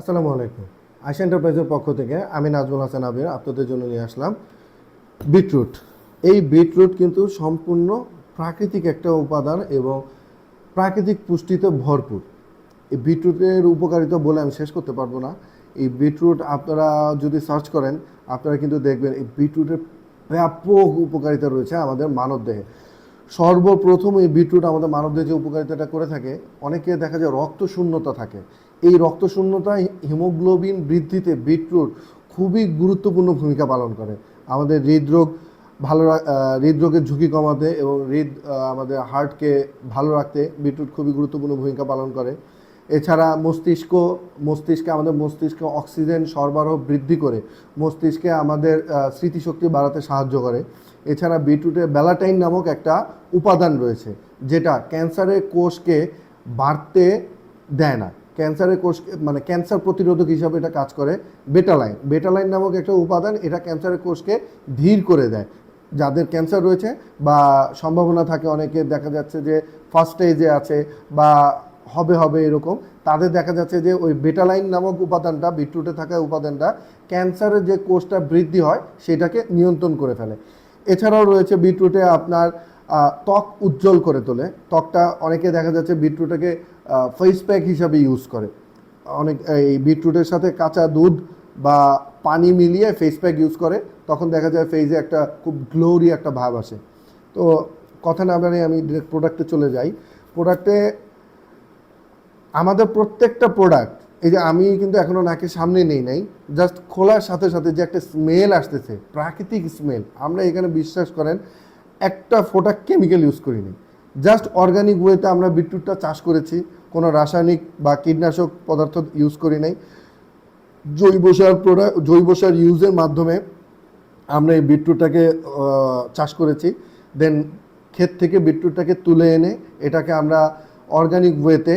আসসালামু আলাইকুম। আশা এন্টারপ্রাইজের পক্ষ থেকে আমি নাজমুল হাসান আবির আপনাদের জন্য নিয়ে আসলাম বিটরুট। এই বিটরুট কিন্তু সম্পূর্ণ প্রাকৃতিক একটা উপাদান এবং প্রাকৃতিক পুষ্টিতে ভরপুর। এই বিটরুটের উপকারিতা বলে আমি শেষ করতে পারব না। এই বিটরুট আপনারা যদি সার্চ করেন, আপনারা কিন্তু দেখবেন এই বিটরুটের ব্যাপক উপকারিতা রয়েছে আমাদের মানবদেহে সর্বপ্রথম এই বিটরুট আমাদের মানবদেহে যে উপকারিতাটা করে থাকে, অনেকে দেখা যায় রক্ত শূন্যতা থাকে। এই রক্ত শূন্যতায় হিমোগ্লোবিন বৃদ্ধিতে বিটরুট খুবই গুরুত্বপূর্ণ ভূমিকা পালন করে। আমাদের হৃদরোগ ভালো হৃদরোগের ঝুঁকি কমাতে এবং হৃদ আমাদের হার্টকে ভালো রাখতে বিটরুট খুবই গুরুত্বপূর্ণ ভূমিকা পালন করে। এছাড়া মস্তিষ্ক, মস্তিষ্কে আমাদের মস্তিষ্কে অক্সিজেন সরবরাহ বৃদ্ধি করে, মস্তিষ্কে আমাদের স্মৃতিশক্তি বাড়াতে সাহায্য করে। এছাড়া বিটরুটে ব্যালাটাইন নামক একটা উপাদান রয়েছে, যেটা ক্যান্সারের কোষকে বাড়তে দেয় না। ক্যান্সারের কোষ মানে ক্যান্সার প্রতিরোধক হিসাবে এটা কাজ করে, বেটালাইন। বেটালাইন নামক একটা উপাদান এটা ক্যান্সারের কোষকে ধীর করে দেয়। যাদের ক্যান্সার রয়েছে বা সম্ভাবনা থাকে অনেকে দেখা যাচ্ছে যে ফার্স্ট স্টেজে আছে বা হবে হবে এরকম, তাদের দেখা যাচ্ছে যে ওই বেটালাইন নামক উপাদানটা, বিটরুটে থাকা উপাদানটা ক্যান্সারের যে কোষটা বৃদ্ধি হয় সেটাকে নিয়ন্ত্রণ করে ফেলে। এছাড়াও রয়েছে বিটরুটে আপনার ত্বক উজ্জ্বল করে তোলে। ত্বকটা অনেকে দেখা যাচ্ছে বিটরুটকে ফেস প্যাক হিসাবে ইউজ করে। অনেক, এই বিটরুটের সাথে কাঁচা দুধ বা পানি মিলিয়ে ফেস প্যাক ইউজ করে, তখন দেখা যায় ফেসে একটা খুব গ্লোরি একটা ভাব আসে। তো কথা না বাড়িয়ে আমি ডিরেক্ট প্রোডাক্টে চলে যাই। প্রোডাক্টে আমাদের প্রত্যেকটা প্রোডাক্ট এই যে আমি কিন্তু এখনও নাকের সামনে নেই নাই জাস্ট খোলার সাথে সাথে যে একটা স্মেল আসতেছে, প্রাকৃতিক স্মেল আমরা এখানে বিশ্বাস করেন একটা ফোটা কেমিক্যাল ইউজ করিনি। জাস্ট অর্গানিক ওয়েতে আমরা বিটরুটটা চাষ করেছি। কোনো রাসায়নিক বা কীটনাশক পদার্থ ইউজ করি নাই। জৈব সার প্রোডাক্ট জৈব সার ইউজের মাধ্যমে আমরা এই বিটরুটটাকে চাষ করেছি। দেন ক্ষেত থেকে বিটরুটটাকে তুলে এনে এটাকে আমরা অর্গানিক ওয়েতে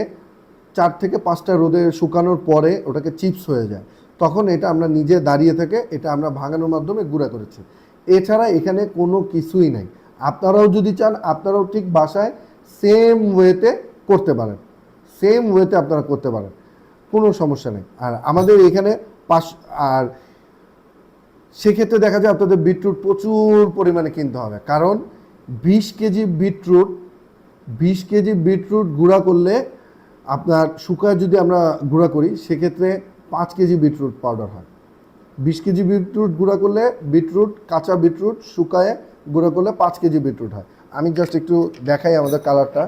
চার থেকে পাঁচটা রোদে শুকানোর পরে ওটাকে চিপস হয়ে যায়। তখন এটা আমরা নিজে দাঁড়িয়ে থেকে এটা আমরা ভাঙানোর মাধ্যমে গুঁড়া করেছি। এছাড়া এখানে কোনো কিছুই নাই। আপনারাও যদি চান, আপনারাও ঠিক বাসায় সেম ওয়েতে করতে পারেন। সেম ওয়েতে আপনারা করতে পারেন। কোনো সমস্যা নেই। আর আমাদের এখানে পাশ আর সেক্ষেত্রে দেখা যায় আপনাদের বিটরুট প্রচুর পরিমাণে কিনতে হবে। কারণ বিশ কেজি বিটরুট বিশ কেজি বিটরুট গুঁড়া করলে আপনার শুকায় যদি আমরা গুঁড়া করি, সেক্ষেত্রে পাঁচ কেজি বিটরুট পাউডার হয়। বিশ কেজি বিটরুট গুঁড়া করলে বিটরুট কাঁচা বিটরুট শুকায় গুঁড়া করলে পাঁচ কেজি বিটরুট হয়। আমি জাস্ট একটু দেখাই আমাদের কালারটা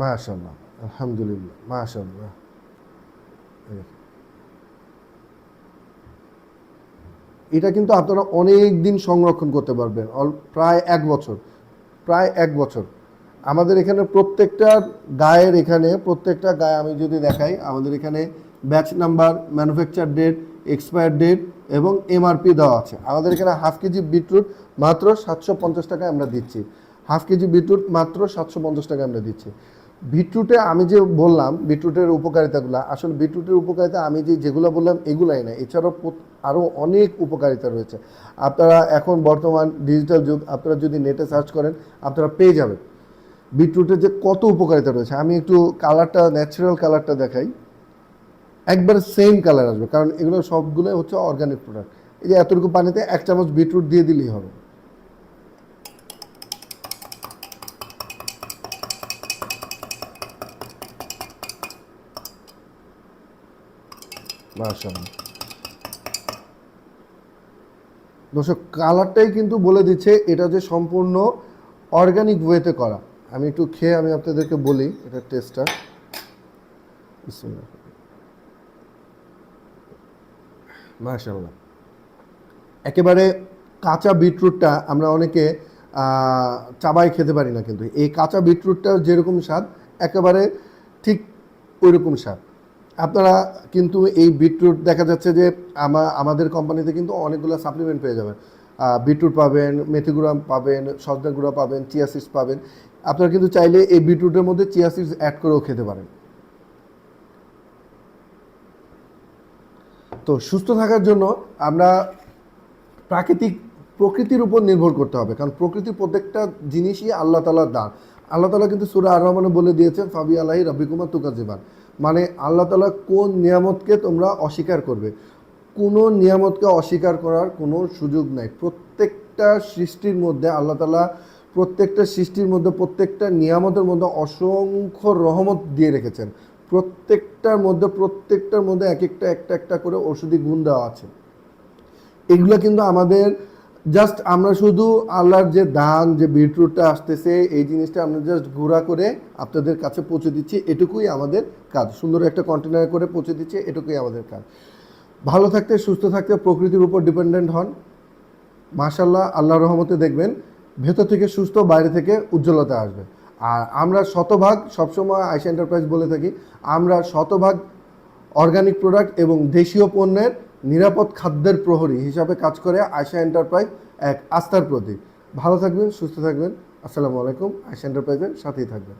মাশাল্লাহ আলহামদুলিল্লাহ মাশাল্লাহ এটা কিন্তু আপনারা অনেক দিন সংরক্ষণ করতে পারবেন প্রায় এক বছর, প্রায় এক বছর। আমাদের এখানে প্রত্যেকটা গায়ের এখানে, প্রত্যেকটা গায়ে আমি যদি দেখাই, আমাদের এখানে batch number, manufacture date, expire date এবং এমআরপি দেওয়া আছে। আমাদের এখানে হাফ কেজি বিটরুট মাত্র সাতশো পঞ্চাশ টাকায় আমরা দিচ্ছি। হাফ কেজি বিটরুট মাত্র সাতশো পঞ্চাশ টাকা আমরা দিচ্ছি। বিটরুটে আমি যে বললাম, বিটরুটের উপকারিতাগুলো, আসলে বিটরুটের উপকারিতা আমি যে যেগুলো বললাম, এগুলাই না। এছাড়াও আরও অনেক উপকারিতা রয়েছে। আপনারা এখন বর্তমান ডিজিটাল যুগ, আপনারা যদি নেটে সার্চ করেন, আপনারা পেয়ে যাবেন। বিটরুটের যে কত উপকারিতা রয়েছে, আমি একটু কালারটা, ন্যাচারাল কালারটা দেখাই। একবার সেম কালার আসবে, কারণ এগুলো সবগুলো হচ্ছে অর্গানিক প্রোডাক্ট এই যে এতটুকু পানিতে এক চামচ বিটরুট দিয়ে দিলেই হবে। দর্শক কালারটাই কিন্তু বলে দিচ্ছে, এটা যে সম্পূর্ণ অর্গানিক ওয়েতে করা। আমি একটু খেয়ে আমি আপনাদেরকে বলি এটার টেস্টটা মাশাআল্লাহ। একেবারে কাঁচা বিটরুটটা আমরা অনেকে চাবাই খেতে পারি না কিন্তু। এই কাঁচা বিটরুটটা যেরকম স্বাদ, একেবারে ঠিক ওই রকম স্বাদ। আপনারা কিন্তু এই বিটরুট, দেখা যাচ্ছে যে আমা, আমাদের কোম্পানিতে কিন্তু অনেকগুলো সাপ্লিমেন্ট পেয়ে যাবেন। বিটরুট পাবেন, মেথি গুঁড়া পাবেন, সজনা গুঁড়া পাবেন, চিয়া পাবেন। আপনারা কিন্তু চাইলে এই বিটরুটের মধ্যে চিয়া অ্যাড করেও খেতে পারেন। তো সুস্থ থাকার জন্য আমরা প্রাকৃতিক প্রকৃতির উপর নির্ভর করতে হবে। কারণ প্রকৃতির প্রত্যেকটা জিনিসই আল্লাহ তালার দান। আল্লাহ তালা কিন্তু সুরা আর রহমানে বলে দিয়েছেন, ফাবি আলাহি রব্বিকুমার তুকাজিবান মানে আল্লাহ তালা কোন নিয়ামতকে তোমরা অস্বীকার করবে? কোনো নিয়ামতকে অস্বীকার করার কোনো সুযোগ নাই। প্রত্যেকটা সৃষ্টির মধ্যে আল্লাহ তালা প্রত্যেকটা সৃষ্টির মধ্যে, প্রত্যেকটা নিয়ামতের মধ্যে অসংখ্য রহমত দিয়ে রেখেছেন। প্রত্যেকটার মধ্যে প্রত্যেকটার মধ্যে এক একটা একটা একটা করে ওষুধি গুণ দেওয়া আছে। এগুলো কিন্তু আমাদের জাস্ট আমরা শুধু আল্লাহর যে দান, যে বিটরুটটা আসতেছে, এই জিনিসটা আমরা জাস্ট ঘোরা করে আপনাদের কাছে পৌঁছে দিচ্ছি, এটুকুই আমাদের কাজ। সুন্দর একটা কন্টেনার করে পৌঁছে দিচ্ছি, এটুকুই আমাদের কাজ। ভালো থাকতে, সুস্থ থাকতে প্রকৃতির উপর ডিপেন্ডেন্ট হন। মাশাল্লাহ আল্লাহর রহমতে দেখবেন, ভেতর থেকে সুস্থ, বাইরে থেকে উজ্জ্বলতা আসবে। আর আমরা শতভাগ সবসময় আইসা এন্টারপ্রাইজ বলে থাকি, আমরা শতভাগ অর্গানিক প্রোডাক্ট এবং দেশীয় পণ্যের নিরাপদ খাদ্যের প্রহরী হিসাবে কাজ করে আয়সা এন্টারপ্রাইজ এক আস্থার প্রতীক। ভালো থাকবেন, সুস্থ থাকবেন। আসসালামু আলাইকুম। আয়সা এন্টারপ্রাইজের সাথেই থাকবেন।